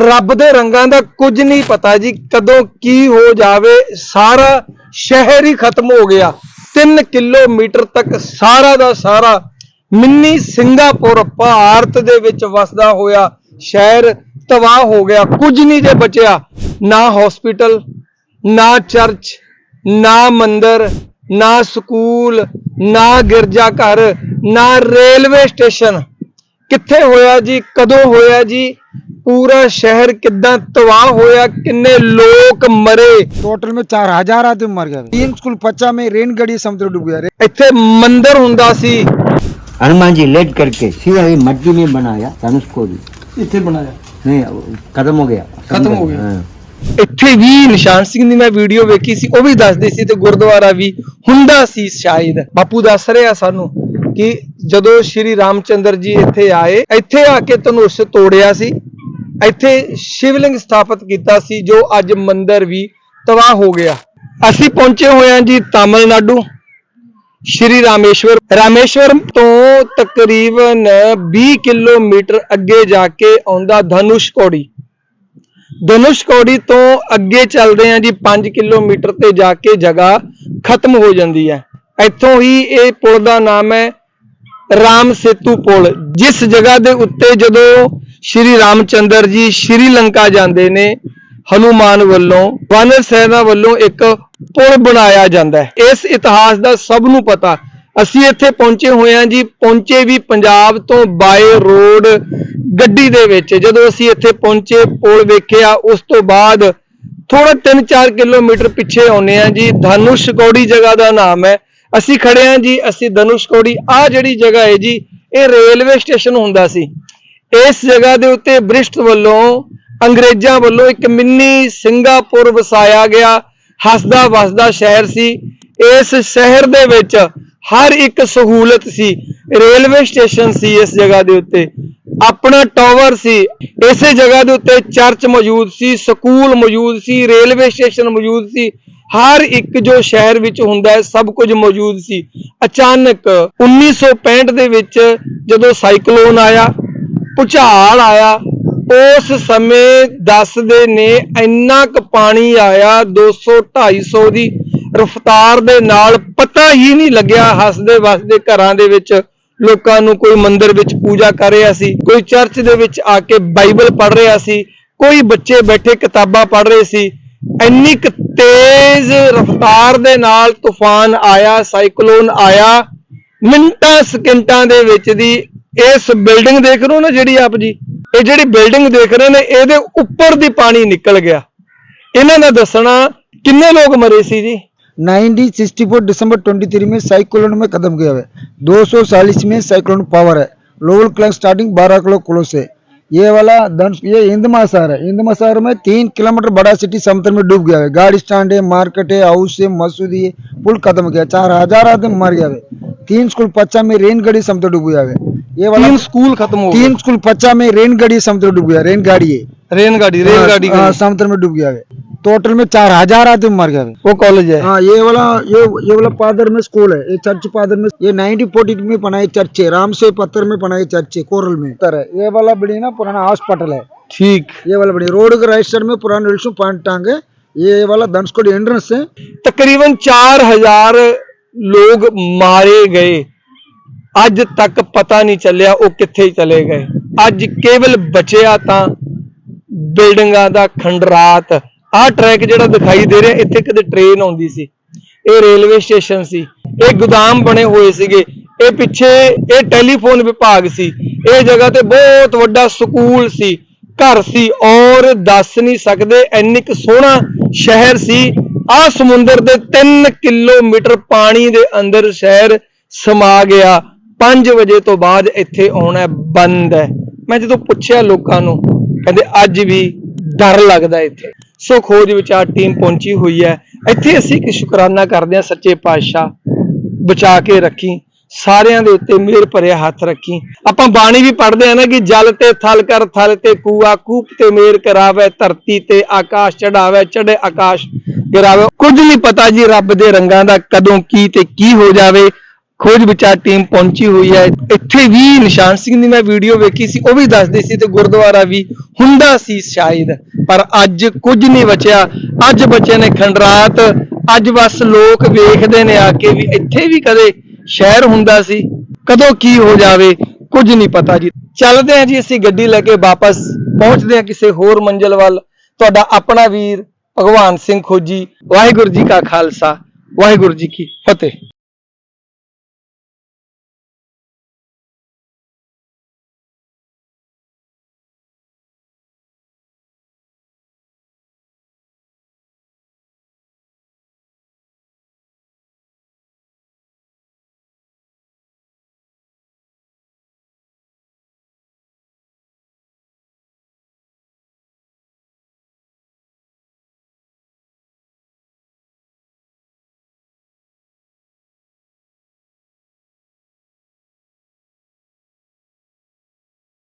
ਰੱਬ ਦੇ ਰੰਗਾਂ ਦਾ ਕੁਝ ਨਹੀਂ ਪਤਾ ਜੀ, ਕਦੋਂ ਕੀ ਹੋ ਜਾਵੇ, ਸਾਰਾ ਸ਼ਹਿਰ ਹੀ ਖਤਮ ਹੋ ਗਿਆ। 3 ਕਿਲੋਮੀਟਰ ਤੱਕ ਸਾਰਾ ਦਾ ਸਾਰਾ ਮਿੰਨੀ ਸਿੰਗਾਪੁਰ ਭਾਰਤ ਦੇ ਵਿੱਚ ਵਸਦਾ ਹੋਇਆ ਸ਼ਹਿਰ ਤਬਾਹ ਹੋ ਗਿਆ। ਕੁਝ ਨਹੀਂ ਜੇ ਬਚਿਆ, ਨਾ ਹਸਪੀਟਲ ਨਾ ਚਰਚ ਨਾ ਮੰਦਰ, ਨਾ ਸਕੂਲ, ਨਾ ਗਿਰਜਾ ਘਰ ਨਾ ਰੇਲਵੇ ਸਟੇਸ਼ਨ ਕਿੱਥੇ ਹੋਇਆ ਜੀ, ਕਦੋਂ ਹੋਇਆ ਜੀ? ਪੂਰਾ ਸ਼ਹਿਰ ਕਿੱਦਾਂ ਤਬਾਹ ਹੋਇਆ ਕਿੰਨੇ ਲੋਕ ਮਰੇ टोटल में चार हजार आदमी मर गए तीन स्कूल पच्चा में रेन गड़ी समुद्र डूब गया ਇੱਥੇ ਮੰਦਿਰ ਹੁੰਦਾ ਸੀ हनुमान जी लेट करके सीधा ही मट्टी में बनाया धनुष को भी ਇੱਥੇ ਬਣਾਇਆ नहीं वो खत्म हो गया खत्म हो गया। हाँ। ਇੱਥੇ ਵੀ ਨਿਸ਼ਾਨ ਸਿੰਘ ਦੀ ਮੈਂ ਵੀਡੀਓ ਵੇਖੀ ਸੀ ਉਹ ਵੀ ਦੱਸਦੇ ਸੀ ਤੇ ਗੁਰਦੁਆਰਾ ਵੀ ਹੁੰਦਾ ਸੀ ਸ਼ਾਇਦ ਬਾਪੂ ਦੱਸ ਰਿਹਾ ਸਾਨੂੰ ਕਿ ਜਦੋਂ ਸ਼੍ਰੀ ਰਾਮਚੰਦਰ ਜੀ ਇੱਥੇ ਆਏ ਇੱਥੇ ਆ ਕੇ ਧਨੁਸ਼ ਤੋੜਿਆ ਸੀ ਇੱਥੇ ਸ਼ਿਵਲਿੰਗ ਸਥਾਪਿਤ ਕੀਤਾ ਸੀ, ਜੋ ਅੱਜ ਮੰਦਿਰ ਵੀ ਤਬਾਹ ਹੋ ਗਿਆ। ਅਸੀਂ ਪਹੁੰਚੇ ਹੋਏ ਹਾਂ ਜੀ ਤਾਮਿਲਨਾਡੂ, ਸ਼੍ਰੀ ਰਾਮੇਸ਼ਵਰ। ਰਾਮੇਸ਼ਵਰ ਤੋਂ ਤਕਰੀਬਨ 20 ਕਿਲੋਮੀਟਰ ਅੱਗੇ ਜਾ ਕੇ ਆਉਂਦਾ ਧਨੁਸ਼ ਕੌੜੀ। ਧਨੁਸ਼ ਕੌੜੀ ਤੋਂ ਅੱਗੇ ਚੱਲਦੇ ਹਾਂ ਜੀ 5 ਕਿਲੋਮੀਟਰ ਤੇ ਜਾ ਕੇ ਜਗ੍ਹਾ ਖਤਮ ਹੋ ਜਾਂਦੀ ਹੈ। ਇੱਥੋਂ ਹੀ ਇਹ ਪੁਲ ਦਾ ਨਾਮ ਹੈ ਰਾਮ ਸੇਤੂ ਪੁਲ। ਜਿਸ ਜਗ੍ਹਾ ਦੇ ਉੱਤੇ ਜਦੋਂ ਸ਼੍ਰੀ ਰਾਮਚੰਦਰ ਜੀ ਸ਼੍ਰੀ ਲੰਕਾ ਜਾਂਦੇ ਨੇ, ਹਨੂਮਾਨ ਵੱਲੋਂ, ਵਾਨਰ ਸੈਨਾ ਵੱਲੋਂ ਇੱਕ ਪੁਲ ਬਣਾਇਆ ਜਾਂਦਾ ਹੈ। ਇਸ ਇਤਿਹਾਸ ਦਾ ਸਭ ਨੂੰ ਪਤਾ। ਅਸੀਂ ਇੱਥੇ ਪਹੁੰਚੇ ਹੋਏ ਹਾਂ ਜੀ, ਪਹੁੰਚੇ ਵੀ ਪੰਜਾਬ ਤੋਂ ਬਾਏ ਰੋਡ ਗੱਡੀ ਦੇ ਵਿੱਚ। ਜਦੋਂ ਅਸੀਂ ਇੱਥੇ ਪਹੁੰਚੇ, ਪੁਲ ਵੇਖਿਆ, ਉਸ ਤੋਂ ਬਾਅਦ ਥੋੜਾ 3-4 ਕਿਲੋਮੀਟਰ ਪਿੱਛੇ ਆਉਨੇ ਆ ਜੀ ਧਨੁਸ਼ਕੌੜੀ ਜਗ੍ਹਾ ਦਾ ਨਾਮ ਹੈ। ਅਸੀਂ ਖੜੇ ਆ ਜੀ, ਅਸੀਂ ਧਨੁਸ਼ ਕੌੜੀ ਆ ਜਿਹੜੀ ਜਗ੍ਹਾ ਹੈ ਜੀ, ਇਹ ਰੇਲਵੇ ਸਟੇਸ਼ਨ ਹੁੰਦਾ ਸੀ। ਇਸ ਜਗ੍ਹਾ ਦੇ ਉੱਤੇ ਬ੍ਰਿਸ਼ਟ ਵੱਲੋਂ, ਅੰਗਰੇਜ਼ਾਂ ਵੱਲੋਂ ਇੱਕ ਮਿੰਨੀ ਸਿੰਗਾਪੁਰ ਵਸਾਇਆ ਗਿਆ, ਹੱਸਦਾ ਵਸਦਾ ਸ਼ਹਿਰ ਸੀ। ਇਸ ਸ਼ਹਿਰ ਦੇ ਵਿੱਚ ਹਰ ਇੱਕ ਸਹੂਲਤ ਸੀ। ਰੇਲਵੇ ਸਟੇਸ਼ਨ ਸੀ ਇਸ ਜਗ੍ਹਾ ਦੇ ਉੱਤੇ। ਆਪਣਾ ਟਾਵਰ ਸੀ। ਇਸੇ ਜਗ੍ਹਾ ਦੇ ਉੱਤੇ ਚਰਚ ਮੌਜੂਦ ਸੀ, ਸਕੂਲ ਮੌਜੂਦ ਸੀ, ਰੇਲਵੇ ਸਟੇਸ਼ਨ ਮੌਜੂਦ ਸੀ। ਹਰ ਇੱਕ ਜੋ ਸ਼ਹਿਰ ਵਿੱਚ ਹੁੰਦਾ ਹੈ, ਸਭ ਕੁਝ ਮੌਜੂਦ ਸੀ। ਅਚਾਨਕ 1965 ਦੇ ਵਿੱਚ ਜਦੋਂ ਸਾਈਕਲੋਨ ਆਇਆ ਭੁਚਾਲ ਆਇਆ, ਉਸ ਸਮੇਂ ਦੱਸਦੇ ਨੇ ਇੰਨਾ ਕੁ ਪਾਣੀ ਆਇਆ 200 250 ਦੀ ਰਫ਼ਤਾਰ ਦੇ ਨਾਲ ਪਤਾ ਹੀ ਨਹੀਂ ਲੱਗਿਆ ਹੱਸਦੇ ਵਸਦੇ ਘਰਾਂ ਦੇ ਵਿੱਚ, ਲੋਕਾਂ ਨੂੰ ਕੋਈ ਮੰਦਿਰ ਵਿੱਚ ਪੂਜਾ ਕਰ ਰਿਹਾ ਸੀ, ਕੋਈ ਚਰਚ ਦੇ ਵਿੱਚ ਆ ਕੇ ਬਾਈਬਲ ਪੜ੍ਹ ਰਿਹਾ ਸੀ, ਕੋਈ ਬੱਚੇ ਬੈਠੇ ਕਿਤਾਬਾਂ ਪੜ੍ਹ ਰਹੇ ਸੀ, ਇੰਨੀ ਕੁ ਤੇਜ਼ ਰਫ਼ਤਾਰ ਦੇ ਨਾਲ ਤੂਫਾਨ ਆਇਆ, ਸਾਈਕਲੋਨ ਆਇਆ, ਮਿੰਟਾਂ ਸਕਿੰਟਾਂ ਦੇ ਵਿੱਚ ਦੀ ਇਸ ਬਿਲਡਿੰਗ ਦੇਖ ਰਹੇ ਹੋ ਨਾ ਜਿਹੜੀ ਆਪ ਜੀ ਇਹ ਜਿਹੜੀ ਬਿਲਡਿੰਗ ਦੇਖ ਰਹੇ ਨੇ ਇਹਦੇ ਉੱਪਰ ਦੀ ਪਾਣੀ ਨਿਕਲ ਗਿਆ ਇਹਨਾਂ ਦਾ ਦੱਸਣਾ ਕਿੰਨੇ ਲੋਕ ਮਰੇ ਸੀ ਜੀ 1964 दिसंबर 23 में साइक्लोन में कदम गया है दो सौ चालीस में साइक्लोन पावर है लोअर क्लास स्टार्टिंग बारह किलो किलो से ये वाला धनुष ये हिंद महासागर है हिंद महासागर में तीन किलोमीटर बड़ा सिटी समुद्र में डूब गया है गाड़ी स्टैंड है मार्केट है हाउस है मसूदी है पुल खत्म गया चार हजार आदमी मर गया है तीन स्कूल पच्चा में रेन गड़ी समुद्र डूब गया है ये वाला तीन स्कूल खत्म हो तीन स्कूल पच्चा में रेनगढ़ी समुद्र डूब गया रेन गाड़ी रेन गाड़ी रेन गाड़ी समुद्र में डूब गया हाँ, हाँ, टोटल में चार हज़ार आदमी मर गया वो कॉलेज है। आ, ये वाला ये ये वाला पादर में स्कूल है। ये चर्च पादर में ये नाइनटीन फोर्टी में बनाए चर्च है। राम से पत्थर में बनाए चर्च है कोरल में। है। ये वाला बड़ी ना पुराना हॉस्पिटल है। ठीक। ये वाला बड़ी रोड के राइट साइड में पुराना रिल्सू पॉइंट है। ये वाला धनस्कोट एंट्रेंस है। तकरीबन चार हज़ार लोग मारे गए। ਅੱਜ ਤੱਕ ਪਤਾ ਨਹੀਂ ਚੱਲਿਆ ਉਹ ਕਿੱਥੇ ਚਲੇ ਗਏ। ਅੱਜ ਕੇਵਲ ਬਚਿਆ ਤਾਂ ਬਿਲਡਿੰਗਾਂ ਦਾ ਖੰਡਰਾਤ। ਆਹ ਟਰੈਕ ਜਿਹੜਾ ਦਿਖਾਈ ਦੇ ਰਿਹਾ, ਇੱਥੇ ਕਦੇ ਟ੍ਰੇਨ ਆਉਂਦੀ ਸੀ। ਇਹ ਰੇਲਵੇ ਸਟੇਸ਼ਨ ਸੀ। ਇਹ ਗੋਦਾਮ ਬਣੇ ਹੋਏ ਸੀਗੇ। ਇਹ ਪਿੱਛੇ ਇਹ ਟੈਲੀਫੋਨ ਵਿਭਾਗ ਸੀ। ਇਹ ਜਗ੍ਹਾ ਤੇ ਬਹੁਤ ਵੱਡਾ ਸਕੂਲ ਸੀ। ਘਰ ਸੀ। ਔਰ ਦੱਸ ਨਹੀਂ ਸਕਦੇ, ਇੰਨੀ ਕੁ ਸੋਹਣਾ ਸ਼ਹਿਰ ਸੀ। ਆ ਸਮੁੰਦਰ ਦੇ 3 ਕਿਲੋਮੀਟਰ ਪਾਣੀ ਦੇ ਅੰਦਰ ਸ਼ਹਿਰ ਸਮਾ ਗਿਆ। 5 ਵਜੇ ਤੋਂ ਬਾਅਦ ਇੱਥੇ ਆਉਣਾ ਬੰਦ ਹੈ। ਮੈਂ ਜਦੋਂ ਪੁੱਛਿਆ ਲੋਕਾਂ ਨੂੰ, ਕਹਿੰਦੇ ਅੱਜ ਵੀ ਡਰ ਲੱਗਦਾ ਇੱਥੇ। ਸੋ ਖੋਜ ਵਿਚਾਰ ਟੀਮ ਪਹੁੰਚੀ ਹੋਈ ਹੈ। ਇੱਥੇ ਅਸੀਂ ਇੱਕ ਸ਼ੁਕਰਾਨਾ ਕਰਦੇ ਹਾਂ, ਸੱਚੇ ਪਾਤਸ਼ਾਹ ਬਚਾ ਕੇ ਰੱਖੀ, ਸਾਰਿਆਂ ਦੇ ਉੱਤੇ ਮਿਹਰ ਭਰਿਆ ਹੱਥ ਰੱਖੀ। ਆਪਾਂ ਬਾਣੀ ਵੀ ਪੜ੍ਹਦੇ ਆ ਨਾ ਕਿ ਜਲ ਤੇ ਥਲ ਕਰ, ਥਲ ਤੇ ਕੂਆ, ਕੂਪ ਤੇ ਮੇਰ ਕਰਾਵੇ, ਧਰਤੀ ਤੇ ਆਕਾਸ਼ ਚੜਾਵੇ ਚੜੇ ਆਕਾਸ਼ ਗਿਰਾਵੇ ਕੁਝ ਨਹੀਂ ਪਤਾ ਜੀ ਰੱਬ ਦੇ ਰੰਗਾਂ ਦਾ ਕਦੋਂ ਕੀ ਤੇ ਕੀ ਹੋ ਜਾਵੇ। ਖੋਜ ਵਿਚਾਰ ਟੀਮ ਪਹੁੰਚੀ ਹੋਈ ਹੈ। ਇੱਥੇ ਵੀ ਨਿਸ਼ਾਨ ਸਿੰਘ ਦੀ ਮੈਂ ਵੀਡੀਓ ਵੇਖੀ ਸੀ, ਉਹ ਵੀ ਦੱਸਦੇ ਸੀ ਤੇ ਗੁਰਦੁਆਰਾ ਵੀ ਹੁੰਦਾ ਸੀ ਸ਼ਾਇਦ, ਪਰ ਅੱਜ ਕੁਝ ਨਹੀਂ ਬਚਿਆ। ਅੱਜ ਬੱਚੇ ਨੇ ਖੰਡਰਾਤ, ਅੱਜ ਬਸ ਲੋਕ ਵੇਖਦੇ ਨੇ ਆ ਕੇ ਵੀ ਇੱਥੇ ਵੀ ਕਦੇ ਸ਼ਹਿਰ ਹੁੰਦਾ ਸੀ, ਕਦੋਂ ਕੀ ਹੋ ਜਾਵੇ, ਕੁਝ ਨਹੀਂ ਪਤਾ ਜੀ। ਚੱਲਦੇ ਹਾਂ ਜੀ, ਅਸੀਂ ਗੱਡੀ ਲੈ ਕੇ ਵਾਪਸ, ਪਹੁੰਚਦੇ ਹਾਂ ਕਿਸੇ ਹੋਰ ਮੰਜ਼ਿਲ ਵੱਲ। ਤੁਹਾਡਾ ਆਪਣਾ ਵੀਰ ਭਗਵਾਨ ਸਿੰਘ ਖੋਜੀ। ਵਾਹਿਗੁਰੂ ਜੀ ਕਾ ਖਾਲਸਾ, ਵਾਹਿਗੁਰੂ ਜੀ ਕੀ ਫਤਿਹ।